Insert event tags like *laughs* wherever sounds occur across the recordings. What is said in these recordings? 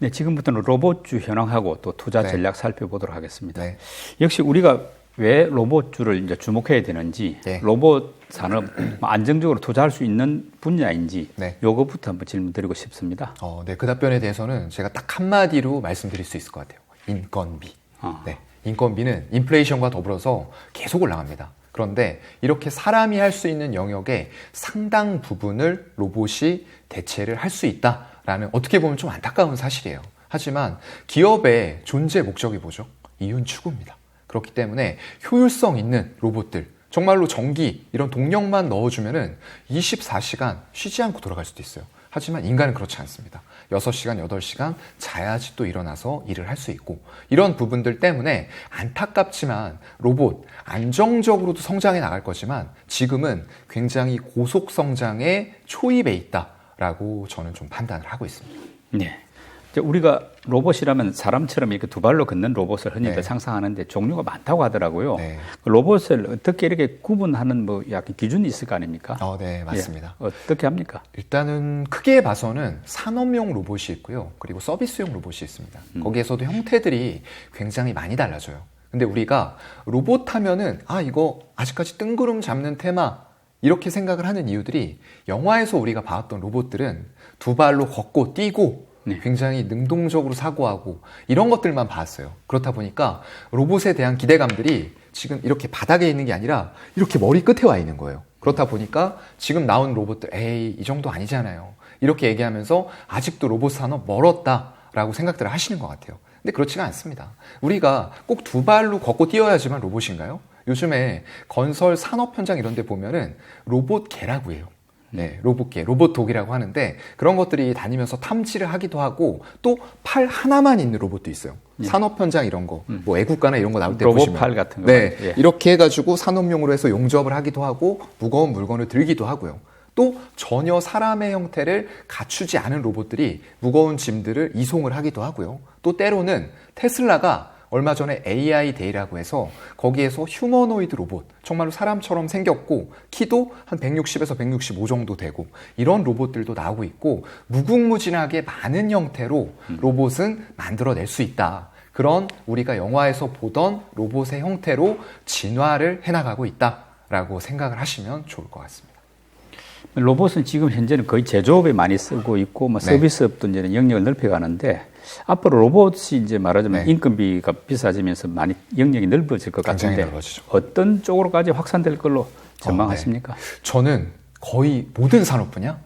네, 지금부터는 로봇주 현황하고 또 투자 네. 전략 살펴보도록 하겠습니다. 네. 역시 우리가 왜 로봇주를 이제 주목해야 되는지, 네. 로봇 산업 뭐 *clears throat* 안정적으로 투자할 수 있는 분야인지, 네. 요거부터 한번 질문 드리고 싶습니다. 어, 네, 그 답변에 대해서는 제가 딱 한마디로 말씀드릴 수 있을 것 같아요. 인건비. 아. 네. 인건비는 인플레이션과 더불어서 계속 올라갑니다. 그런데 이렇게 사람이 할 수 있는 영역의 상당 부분을 로봇이 대체를 할 수 있다 라는 어떻게 보면 좀 안타까운 사실이에요. 하지만 기업의 존재 목적이 뭐죠? 이윤 추구입니다. 그렇기 때문에 효율성 있는 로봇들, 정말로 전기 이런 동력만 넣어주면은 24시간 쉬지 않고 돌아갈 수도 있어요. 하지만 인간은 그렇지 않습니다. 6시간, 8시간 자야지 또 일어나서 일을 할 수 있고 이런 부분들 때문에 안타깝지만 로봇 안정적으로도 성장해 나갈 거지만 지금은 굉장히 고속 성장의 초입에 있다 라고 저는 좀 판단을 하고 있습니다. 네. 우리가 로봇이라면 사람처럼 이렇게 두 발로 걷는 로봇을 흔히들 네. 상상하는데 종류가 많다고 하더라고요. 네. 그 로봇을 어떻게 이렇게 구분하는 뭐 약간 기준이 있을 거 아닙니까? 어, 네, 맞습니다. 예. 어떻게 합니까? 일단은 크게 봐서는 산업용 로봇이 있고요. 그리고 서비스용 로봇이 있습니다. 거기에서도 형태들이 굉장히 많이 달라져요. 근데 우리가 로봇 하면은 아, 이거 아직까지 뜬구름 잡는 테마 이렇게 생각을 하는 이유들이 영화에서 우리가 봐왔던 로봇들은 두 발로 걷고 뛰고 네. 굉장히 능동적으로 사고하고 이런 것들만 봤어요. 그렇다 보니까 로봇에 대한 기대감들이 지금 이렇게 바닥에 있는 게 아니라 이렇게 머리 끝에 와 있는 거예요. 그렇다 보니까 지금 나온 로봇들 에이 이 정도 아니잖아요. 이렇게 얘기하면서 아직도 로봇 산업 멀었다라고 생각들을 하시는 것 같아요. 근데 그렇지가 않습니다. 우리가 꼭 두 발로 걷고 뛰어야지만 로봇인가요? 요즘에 건설 산업 현장 이런 데 보면은 로봇 개라고 해요. 네, 로봇개, 로봇독이라고 하는데 그런 것들이 다니면서 탐지를 하기도 하고 또 팔 하나만 있는 로봇도 있어요. 산업 현장 이런 거, 뭐 애국가나 이런 거 나올 때 로봇 보시면 팔 같은 거. 네, 예. 이렇게 해가지고 산업용으로 해서 용접을 하기도 하고 무거운 물건을 들기도 하고요. 또 전혀 사람의 형태를 갖추지 않은 로봇들이 무거운 짐들을 이송을 하기도 하고요. 또 때로는 테슬라가 얼마 전에 AI 데이라고 해서 거기에서 휴머노이드 로봇, 정말로 사람처럼 생겼고 키도 한 160에서 165 정도 되고 이런 로봇들도 나오고 있고 무궁무진하게 많은 형태로 로봇은 만들어낼 수 있다. 그런 우리가 영화에서 보던 로봇의 형태로 진화를 해나가고 있다라고 생각을 하시면 좋을 것 같습니다. 로봇은 지금 현재는 거의 제조업에 많이 쓰고 있고 뭐 네. 서비스업도 이제 영역을 넓혀가는데 앞으로 로봇이 이제 말하자면 네. 인건비가 비싸지면서 많이 영역이 넓어질 것 같은데 넓어지죠. 어떤 쪽으로까지 확산될 걸로 전망하십니까? 저는 거의 모든 산업 분야?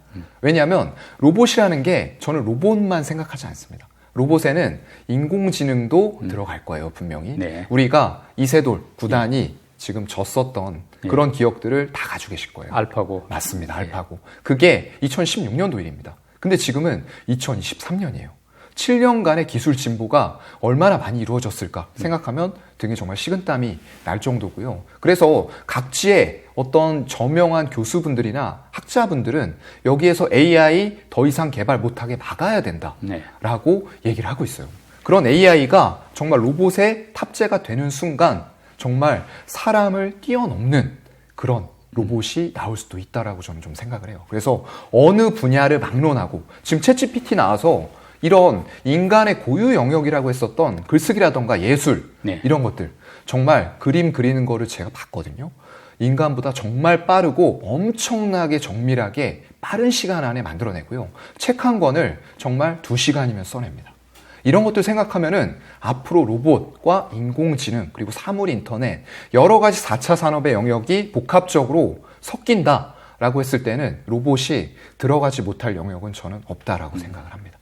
왜냐하면 로봇이라는 게 저는 로봇만 생각하지 않습니다. 로봇에는 인공지능도 들어갈 거예요, 분명히. 네. 우리가 이세돌 구단이 지금 졌었던 그런 기억들을 다 가지고 계실 거예요. 알파고 맞습니다. 알파고. 그게 2016년도 일입니다. 근데 지금은 2023년이에요. 7년간의 기술 진보가 얼마나 많이 이루어졌을까 생각하면 등에 정말 식은땀이 날 정도고요. 그래서 각지의 어떤 저명한 교수분들이나 학자분들은 여기에서 AI 더 이상 개발 못하게 막아야 된다. 네. 라고 얘기를 하고 있어요. 그런 AI가 정말 로봇에 탑재가 되는 순간 정말 사람을 뛰어넘는 그런 로봇이 나올 수도 있다라고 저는 좀 생각을 해요. 그래서 어느 분야를 막론하고 지금 챗GPT 나와서 이런 인간의 고유 영역이라고 했었던 글쓰기라던가 예술 네. 이런 것들 정말 그림 그리는 거를 제가 봤거든요. 인간보다 정말 빠르고 엄청나게 정밀하게 빠른 시간 안에 만들어내고요. 책 한 권을 정말 두 시간이면 써냅니다. 이런 것들 생각하면은 앞으로 로봇과 인공지능 그리고 사물 인터넷 여러 가지 4차 산업의 영역이 복합적으로 섞인다 라고 했을 때는 로봇이 들어가지 못할 영역은 저는 없다라고 생각을 합니다.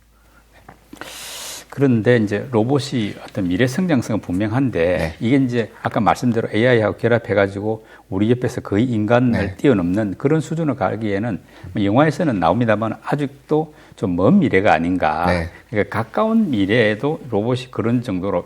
그런데 이제 로봇이 어떤 미래 성장성은 분명한데 네. 이게 이제 아까 말씀대로 AI하고 결합해가지고 우리 옆에서 거의 인간을 네. 뛰어넘는 그런 수준을 가기에는 뭐 영화에서는 나옵니다만 아직도 좀 먼 미래가 아닌가. 네. 그러니까 가까운 미래에도 로봇이 그런 정도로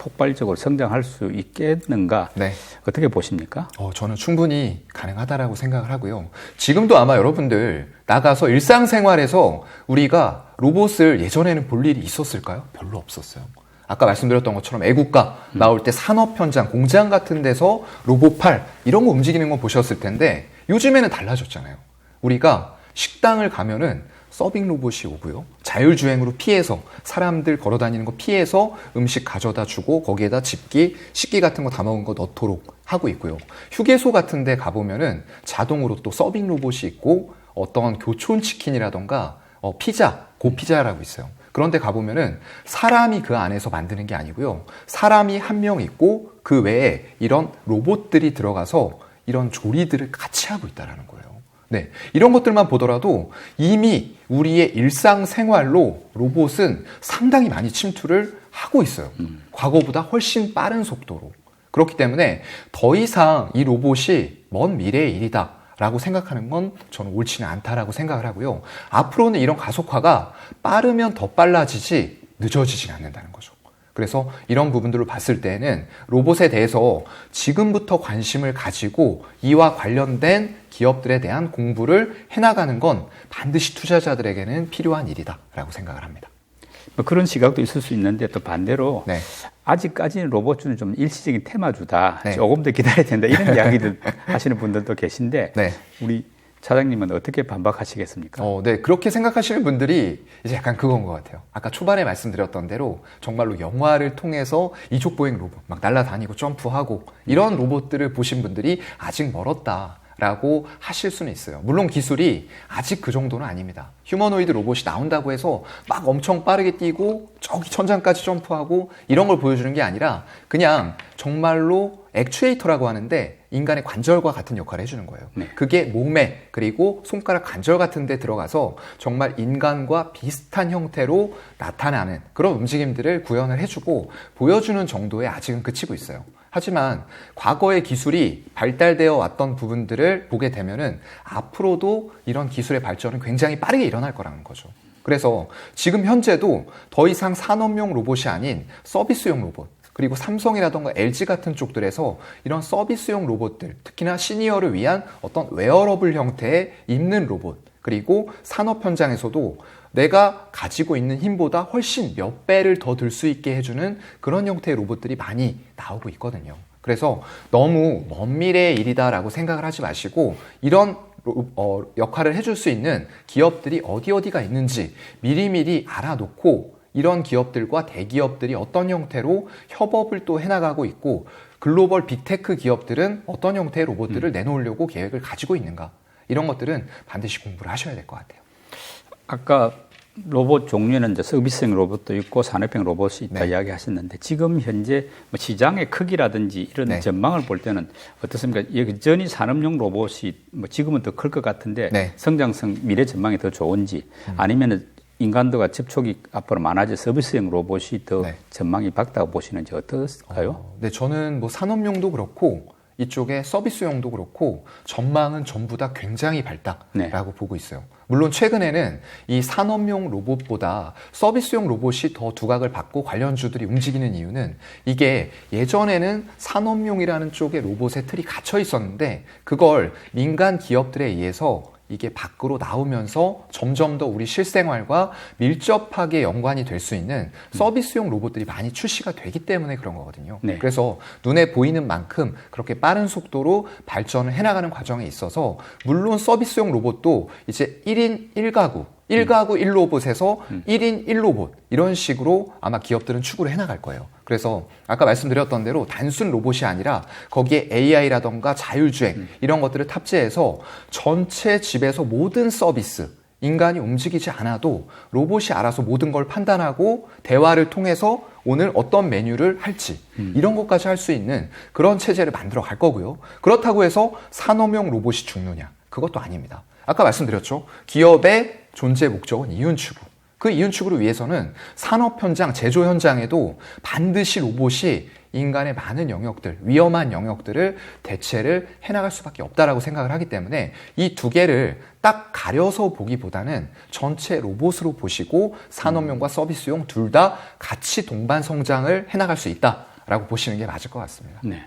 폭발적으로 성장할 수 있겠는가? 네. 어떻게 보십니까? 어, 저는 충분히 가능하다라고 생각을 하고요. 지금도 아마 여러분들 나가서 일상생활에서 우리가 로봇을 예전에는 볼 일이 있었을까요? 별로 없었어요. 아까 말씀드렸던 것처럼 애국가 나올 때 산업 현장, 공장 같은 데서 로봇팔 이런 거 움직이는 거 보셨을 텐데 요즘에는 달라졌잖아요. 우리가 식당을 가면은 서빙 로봇이 오고요. 자율주행으로 피해서 사람들 걸어 다니는 거 피해서 음식 가져다 주고 거기에다 집기, 식기 같은 거 담아온 거 넣도록 하고 있고요. 휴게소 같은 데 가보면은 자동으로 또 서빙 로봇이 있고 어떤 교촌 치킨이라던가 어, 피자, 고피자라고 있어요. 그런데 가보면은 사람이 그 안에서 만드는 게 아니고요. 사람이 한 명 있고 그 외에 이런 로봇들이 들어가서 이런 조리들을 같이 하고 있다라는 거예요. 네. 이런 것들만 보더라도 이미 우리의 일상생활로 로봇은 상당히 많이 침투를 하고 있어요. 과거보다 훨씬 빠른 속도로. 그렇기 때문에 더 이상 이 로봇이 먼 미래의 일이다. 라고 생각하는 건 저는 옳지는 않다라고 생각을 하고요. 앞으로는 이런 가속화가 빠르면 더 빨라지지 늦어지진 않는다는 거죠. 그래서 이런 부분들을 봤을 때는 로봇에 대해서 지금부터 관심을 가지고 이와 관련된 기업들에 대한 공부를 해나가는 건 반드시 투자자들에게는 필요한 일이다라고 생각을 합니다. 뭐 그런 시각도 있을 수 있는데 또 반대로 네. 아직까지는 로봇주는 좀 일시적인 테마주다. 네. 조금 더 기다려야 된다. 이런 *laughs* 이야기들 하시는 분들도 계신데 네. 우리 차장님은 어떻게 반박하시겠습니까? 어, 네. 그렇게 생각하시는 분들이 이제 약간 그건 것 같아요. 아까 초반에 말씀드렸던 대로 정말로 영화를 통해서 이족 보행 로봇, 막 날아다니고 점프하고 이런 로봇들을 보신 분들이 아직 멀었다. 라고 하실 수는 있어요. 물론 기술이 아직 그 정도는 아닙니다. 휴머노이드 로봇이 나온다고 해서 막 엄청 빠르게 뛰고 저기 천장까지 점프하고 이런 걸 보여주는 게 아니라 그냥 정말로 액추에이터라고 하는데 인간의 관절과 같은 역할을 해주는 거예요. 네. 그게 몸에 그리고 손가락 관절 같은 데 들어가서 정말 인간과 비슷한 형태로 나타나는 그런 움직임들을 구현을 해주고 보여주는 정도에 아직은 그치고 있어요. 하지만 과거의 기술이 발달되어 왔던 부분들을 보게 되면은 앞으로도 이런 기술의 발전은 굉장히 빠르게 일어날 거라는 거죠. 그래서 지금 현재도 더 이상 산업용 로봇이 아닌 서비스용 로봇, 그리고 삼성이라던가 LG 같은 쪽들에서 이런 서비스용 로봇들, 특히나 시니어를 위한 어떤 웨어러블 형태의 입는 로봇, 그리고 산업 현장에서도 내가 가지고 있는 힘보다 훨씬 몇 배를 더 들 수 있게 해주는 그런 형태의 로봇들이 많이 나오고 있거든요. 그래서 너무 먼 미래의 일이다라고 생각을 하지 마시고 이런 로- 어, 역할을 해줄 수 있는 기업들이 어디 어디가 있는지 미리미리 알아놓고 이런 기업들과 대기업들이 어떤 형태로 협업을 또 해나가고 있고 글로벌 빅테크 기업들은 어떤 형태의 로봇들을 내놓으려고 계획을 가지고 있는가 이런 것들은 반드시 공부를 하셔야 될 것 같아요. 아까 로봇 종류는 이제 서비스형 로봇도 있고 산업형 로봇이 있다 네. 이야기 하셨는데 지금 현재 뭐 시장의 크기라든지 이런 네. 전망을 볼 때는 어떻습니까? 여전히 산업용 로봇이 뭐 지금은 더 클 것 같은데 네. 음. 성장성 미래 전망이 더 좋은지 아니면은 인간도가 접촉이 앞으로 많아져 서비스형 로봇이 더 네. 전망이 밝다고 보시는지 어떨까요? 어, 네, 저는 뭐 산업용도 그렇고 이쪽에 서비스용도 그렇고 전망은 전부 다 굉장히 밝다라고 네. 보고 있어요. 물론 최근에는 이 산업용 로봇보다 서비스용 로봇이 더 두각을 받고 관련주들이 움직이는 이유는 이게 예전에는 산업용이라는 쪽에 로봇의 틀이 갇혀 있었는데 그걸 민간 기업들에 의해서 이게 밖으로 나오면서 점점 더 우리 실생활과 밀접하게 연관이 될 수 있는 서비스용 로봇들이 많이 출시가 되기 때문에 그런 거거든요. 네. 그래서 눈에 보이는 만큼 그렇게 빠른 속도로 발전을 해나가는 과정에 있어서 물론 서비스용 로봇도 이제 1인 1가구 1가구 1로봇에서 1인 1로봇 이런 식으로 아마 기업들은 추구를 해나갈 거예요. 그래서 아까 말씀드렸던 대로 단순 로봇이 아니라 거기에 AI라던가 자율주행 이런 것들을 탑재해서 전체 집에서 모든 서비스 인간이 움직이지 않아도 로봇이 알아서 모든 걸 판단하고 대화를 통해서 오늘 어떤 메뉴를 할지 이런 것까지 할 수 있는 그런 체제를 만들어 갈 거고요. 그렇다고 해서 산업용 로봇이 죽느냐? 그것도 아닙니다. 아까 말씀드렸죠. 기업의 존재 목적은 이윤 추구. 그 이윤 추구를 위해서는 산업 현장, 제조 현장에도 반드시 로봇이 인간의 많은 영역들, 위험한 영역들을 대체를 해나갈 수밖에 없다라고 생각을 하기 때문에 이 두 개를 딱 가려서 보기보다는 전체 로봇으로 보시고 산업용과 서비스용 둘 다 같이 동반 성장을 해나갈 수 있다라고 보시는 게 맞을 것 같습니다. 네.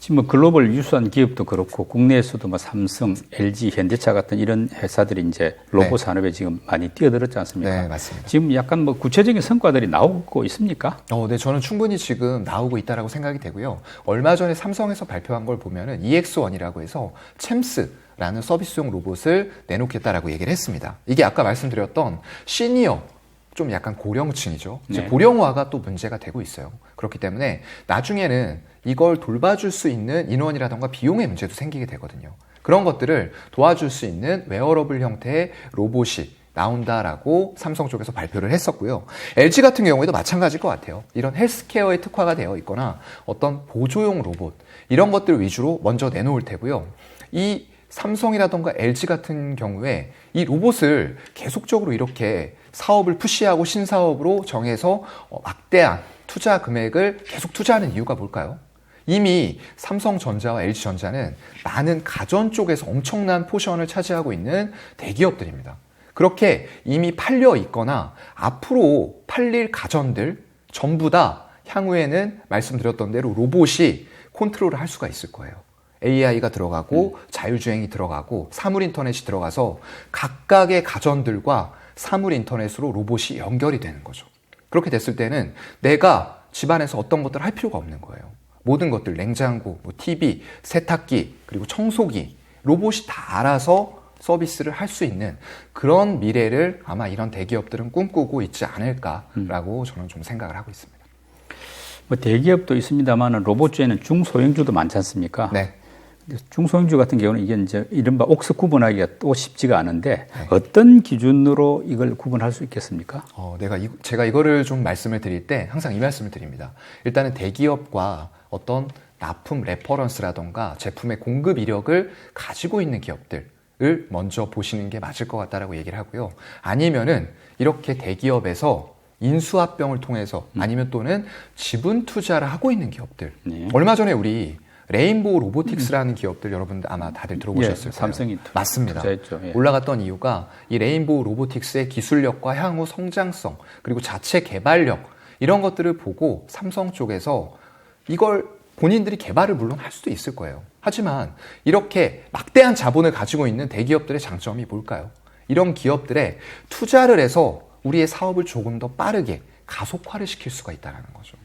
지금 뭐 글로벌 유수한 기업도 그렇고 국내에서도 뭐 삼성, LG, 현대차 같은 이런 회사들이 이제 로봇 네. 산업에 지금 많이 뛰어들었지 않습니까? 네, 맞습니다. 지금 약간 뭐 구체적인 성과들이 나오고 있습니까? 어, 네, 저는 충분히 지금 나오고 있다라고 생각이 되고요. 얼마 전에 삼성에서 발표한 걸 보면은 EX1이라고 해서 챔스 라는 서비스용 로봇을 내놓겠다라고 얘기를 했습니다. 이게 아까 말씀드렸던 시니어 좀 약간 고령층이죠. 네. 고령화가 또 문제가 되고 있어요. 그렇기 때문에 나중에는 이걸 돌봐줄 수 있는 인원이라던가 비용의 문제도 생기게 되거든요. 그런 것들을 도와줄 수 있는 웨어러블 형태의 로봇이 나온다라고 삼성 쪽에서 발표를 했었고요. LG 같은 경우에도 마찬가지일 것 같아요. 이런 헬스케어에 특화가 되어 있거나 어떤 보조용 로봇 이런 것들 위주로 먼저 내놓을 테고요. 이 삼성이라던가 LG 같은 경우에 이 로봇을 계속적으로 이렇게 사업을 푸시하고 신사업으로 정해서 어, 막대한 투자 금액을 계속 투자하는 이유가 뭘까요? 이미 삼성전자와 LG전자는 많은 가전 쪽에서 엄청난 포션을 차지하고 있는 대기업들입니다. 그렇게 이미 팔려 있거나 앞으로 팔릴 가전들 전부 다 향후에는 말씀드렸던 대로 로봇이 컨트롤을 할 수가 있을 거예요. AI가 들어가고 자율주행이 들어가고 사물 인터넷이 들어가서 각각의 가전들과 사물 인터넷으로 로봇이 연결이 되는 거죠. 그렇게 됐을 때는 내가 집안에서 어떤 것들을 할 필요가 없는 거예요. 모든 것들 냉장고, 뭐 TV, 세탁기, 그리고 청소기 로봇이 다 알아서 서비스를 할 수 있는 그런 미래를 아마 이런 대기업들은 꿈꾸고 있지 않을까라고 저는 좀 생각을 하고 있습니다. 뭐 대기업도 있습니다만 로봇주에는 중소형주도 많지 않습니까? 네. 중소형주 같은 경우는 이게 이제 이른바 옥스 구분하기가 또 쉽지가 않은데 어떤 기준으로 이걸 구분할 수 있겠습니까? 어, 내가 이- 제가 이거를 좀 말씀을 드릴 때 항상 이 말씀을 드립니다. 일단은 대기업과 어떤 납품 레퍼런스라던가 제품의 공급 이력을 가지고 있는 기업들 을 먼저 보시는 게 맞을 것 같다라고 얘기를 하고요. 아니면은 이렇게 대기업에서 인수합병을 통해서 아니면 또는 지분 투자를 하고 있는 기업들. 네. 얼마 전에 우리 레인보우 로보틱스라는 기업들 여러분들 아마 다들 들어보셨을 예, 거예요. 삼성이 맞습니다. 예. 올라갔던 이유가 이 레인보우 로보틱스의 기술력과 향후 성장성 그리고 자체 개발력 이런 것들을 보고 삼성 쪽에서 이걸 본인들이 개발을 물론 할 수도 있을 거예요. 하지만 이렇게 막대한 자본을 가지고 있는 대기업들의 장점이 뭘까요? 이런 기업들에 투자를 해서 우리의 사업을 조금 더 빠르게 가속화를 시킬 수가 있다는 거죠.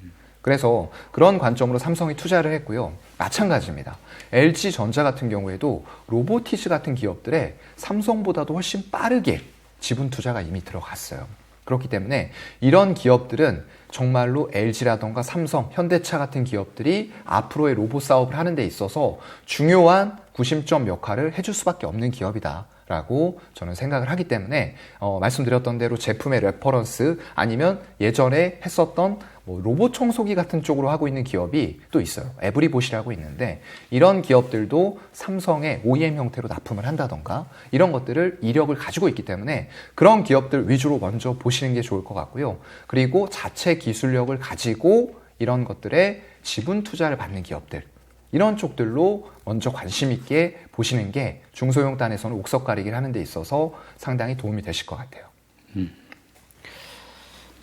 그래서 그런 관점으로 삼성이 투자를 했고요. 마찬가지입니다. LG 전자 같은 경우에도 로보티즈 같은 기업들에 삼성보다도 훨씬 빠르게 지분 투자가 이미 들어갔어요. 그렇기 때문에 이런 기업들은 정말로 LG라던가 삼성, 현대차 같은 기업들이 앞으로의 로봇 사업을 하는 데 있어서 중요한 구심점 역할을 해줄 수밖에 없는 기업이다. 라고 저는 생각을 하기 때문에 어, 말씀드렸던 대로 제품의 레퍼런스 아니면 예전에 했었던 뭐 로봇 청소기 같은 쪽으로 하고 있는 기업이 또 있어요. 에브리봇이라고 있는데 이런 기업들도 삼성의 OEM 형태로 납품을 한다던가 이런 것들을 이력을 가지고 있기 때문에 그런 기업들 위주로 먼저 보시는 게 좋을 것 같고요. 그리고 자체 기술력을 가지고 이런 것들에 지분 투자를 받는 기업들 이런 쪽들로 먼저 관심 있게 보시는 게 중소형 단에서는 옥석 가리기를 하는 데 있어서 상당히 도움이 되실 것 같아요.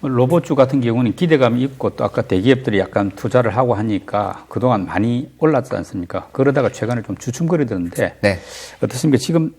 뭐 로봇주 같은 경우는 기대감이 있고 또 아까 대기업들이 약간 투자를 하고 하니까 그동안 많이 올랐지 않습니까? 그러다가 최근에 좀 주춤거리던데 네. 어떻습니까? 지금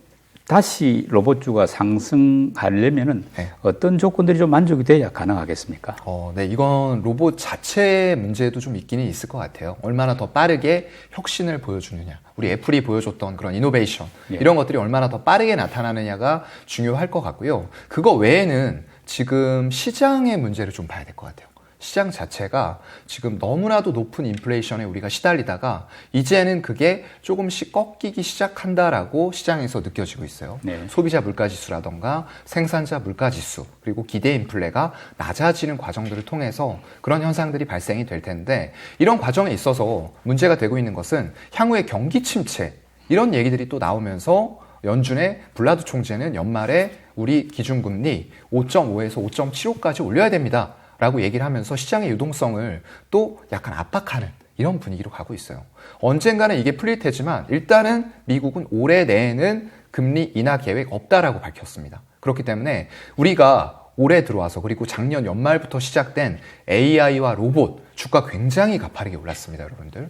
다시 로봇주가 상승하려면은 네. 어떤 조건들이 좀 만족이 돼야 가능하겠습니까? 어, 네, 이건 로봇 자체의 문제도 좀 있기는 있을 것 같아요. 얼마나 더 빠르게 혁신을 보여주느냐. 우리 애플이 보여줬던 그런 이노베이션. 예. 이런 것들이 얼마나 더 빠르게 나타나느냐가 중요할 것 같고요. 그거 외에는 지금 시장의 문제를 좀 봐야 될 것 같아요. 시장 자체가 지금 너무나도 높은 인플레이션에 우리가 시달리다가 이제는 그게 조금씩 꺾이기 시작한다라고 시장에서 느껴지고 있어요. 네. 소비자 물가지수라던가 생산자 물가지수 그리고 기대 인플레가 낮아지는 과정들을 통해서 그런 현상들이 발생이 될 텐데 이런 과정에 있어서 문제가 되고 있는 것은 향후의 경기 침체 이런 얘기들이 또 나오면서 연준의 블라드 총재는 연말에 우리 기준금리 5.5에서 5.75까지 올려야 됩니다. 라고 얘기를 하면서 시장의 유동성을 또 약간 압박하는 이런 분위기로 가고 있어요. 언젠가는 이게 풀릴 테지만 일단은 미국은 올해 내에는 금리 인하 계획 없다라고 밝혔습니다. 그렇기 때문에 우리가 올해 들어와서 그리고 작년 연말부터 시작된 AI와 로봇 주가 굉장히 가파르게 올랐습니다, 여러분들.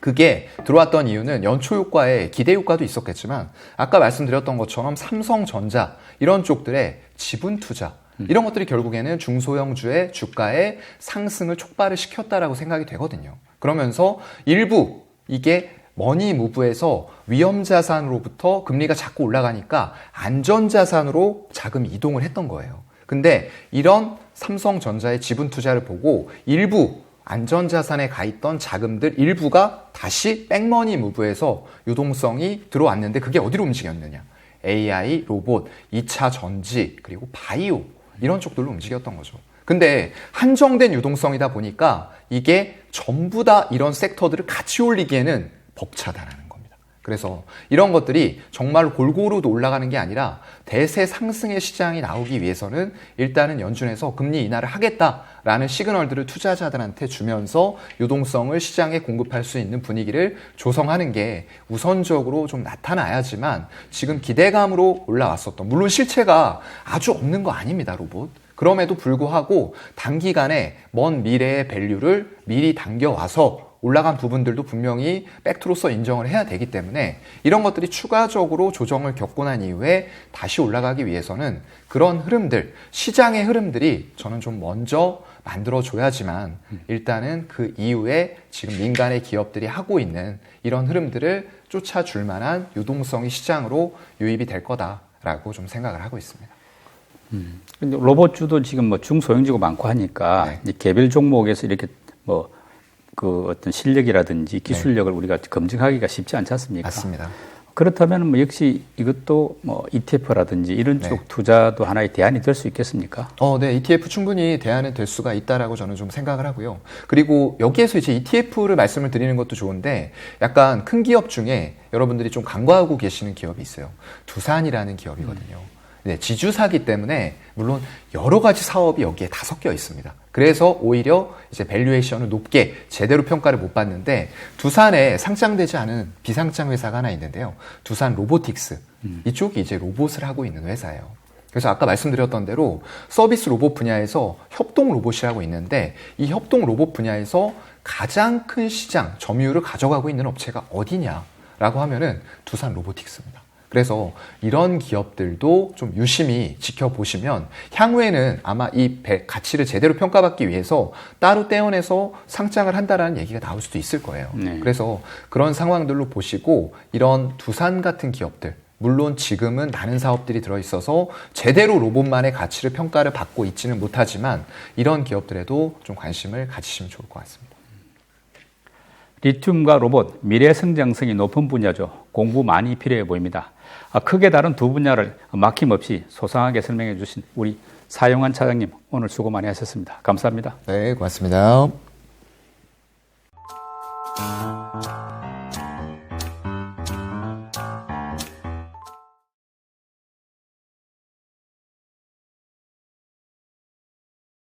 그게 들어왔던 이유는 연초 효과에 기대 효과도 있었겠지만 아까 말씀드렸던 것처럼 삼성전자 이런 쪽들의 지분 투자 이런 것들이 결국에는 중소형주의 주가의 상승을 촉발을 시켰다라고 생각이 되거든요. 그러면서 일부 이게 머니 무브에서 위험 자산으로부터 금리가 자꾸 올라가니까 안전 자산으로 자금이 이동을 했던 거예요. 근데 이런 삼성전자의 지분 투자를 보고 일부 안전자산에 가 있던 자금들 일부가 다시 백머니 무브에서 유동성이 들어왔는데 그게 어디로 움직였느냐. AI, 로봇, 2차 전지, 그리고 바이오 이런 쪽들로 움직였던 거죠. 근데 한정된 유동성이다 보니까 이게 전부 다 이런 섹터들을 같이 올리기에는 벅차다라는. 그래서 이런 것들이 정말 골고루 올라가는 게 아니라 대세 상승의 시장이 나오기 위해서는 일단은 연준에서 금리 인하를 하겠다라는 시그널들을 투자자들한테 주면서 유동성을 시장에 공급할 수 있는 분위기를 조성하는 게 우선적으로 좀 나타나야지만 지금 기대감으로 올라왔었던 물론 실체가 아주 없는 거 아닙니다, 로봇. 그럼에도 불구하고 단기간에 먼 미래의 밸류를 미리 당겨와서 올라간 부분들도 분명히 팩트로서 인정을 해야 되기 때문에 이런 것들이 추가적으로 조정을 겪고 난 이후에 다시 올라가기 위해서는 그런 흐름들, 시장의 흐름들이 저는 좀 먼저 만들어줘야지만 일단은 그 이후에 지금 민간의 기업들이 하고 있는 이런 흐름들을 쫓아줄 만한 유동성이 시장으로 유입이 될 거다라고 좀 생각을 하고 있습니다. 근데 로봇주도 지금 뭐 중소형주가 많고 하니까 네. 이 개별 종목에서 이렇게 뭐 그 어떤 실력이라든지 기술력을 우리가 검증하기가 쉽지 않지 않습니까? 맞습니다. 그렇다면 뭐 역시 이것도 뭐 ETF라든지 이런 네. 쪽 투자도 하나의 대안이 될 수 있겠습니까? 어, 네, ETF 충분히 대안은 될 수가 있다라고 저는 좀 생각을 하고요. 그리고 여기에서 이제 ETF를 말씀을 드리는 것도 좋은데 약간 큰 기업 중에 여러분들이 좀 간과하고 계시는 기업이 있어요. 두산이라는 기업이거든요. 네, 지주사기 때문에 물론 여러 가지 사업이 여기에 다 섞여 있습니다. 그래서 오히려 이제 밸류에이션을 높게 제대로 평가를 못 받는데 두산에 상장되지 않은 비상장 회사가 하나 있는데요. 두산 로보틱스. 이쪽이 이제 로봇을 하고 있는 회사예요. 그래서 아까 말씀드렸던 대로 서비스 로봇 분야에서 협동 로봇이라고 있는데 이 협동 로봇 분야에서 가장 큰 시장 점유율을 가져가고 있는 업체가 어디냐라고 하면은 두산 로보틱스입니다. 그래서 이런 기업들도 좀 유심히 지켜보시면 향후에는 아마 이 배- 가치를 제대로 평가받기 위해서 따로 떼어내서 상장을 한다라는 얘기가 나올 수도 있을 거예요. 네. 그래서 그런 상황들로 보시고 이런 두산 같은 기업들 물론 지금은 많은 사업들이 들어있어서 제대로 로봇만의 가치를 평가를 받고 있지는 못하지만 이런 기업들에도 좀 관심을 가지시면 좋을 것 같습니다. 리튬과 로봇, 미래 성장성이 높은 분야죠. 공부 많이 필요해 보입니다. 아, 크게 다른 두 분야를 막힘없이 소상하게 설명해 주신 우리 사용한 차장님 오늘 수고 많이 하셨습니다. 감사합니다. 네, 고맙습니다.